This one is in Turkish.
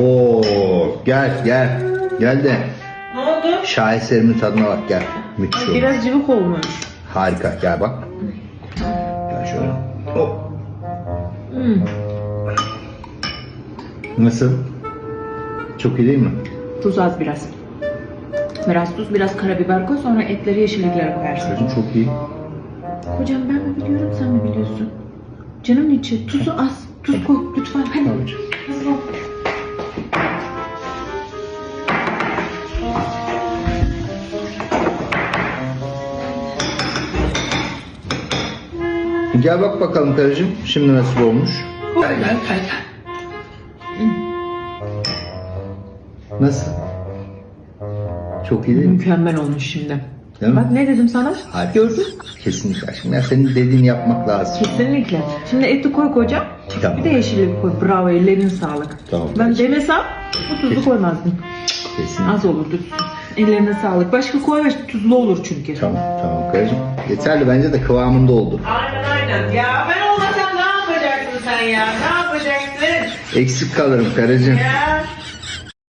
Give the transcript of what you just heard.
Oo gel gel. Gel de Ne oldu? şaheserimin tadına bak gel. Müthiş oldu. Biraz cıvık olmuş. Harika gel bak. Gel şöyle. Hop. Hmm. Nasıl? Çok iyi değil mi? Tuz az biraz. Biraz tuz, biraz karabiber koy sonra etleri yeşillikleri koyarsın. Kızım çok iyi. Hocam ben mi biliyorum sen mi biliyorsun? Canım içi tuzu az. Tuz koy lütfen hadi. Tamam. Hızlı ol. Gel bak bakalım karıcığım. Şimdi nasıl olmuş? Gel gel gel. gel. Nasıl? Çok iyi değil mi? Mükemmel olmuş şimdi. Değil mi? Bak ne dedim sana? Harika. Gördün? Kesinlikle aşkım. Ya senin dediğini yapmak lazım. Kesinlikle. Şimdi eti koy kocam. Tamam. Bir de yeşillik koy. Bravo ellerine sağlık. Tamam. Ben demesem bu tuzu Kesin. koymazdım. Kesinlikle. Az olurdu. Ellerine sağlık. Başka koy tuzlu olur çünkü. Tamam tamam karıcığım. Yeterli bence de kıvamında oldu. Aynen aynen. Ya ben olmasam ne yapacaksın sen ya? Ne yapacaksın? Eksik kalırım karıcığım. Ya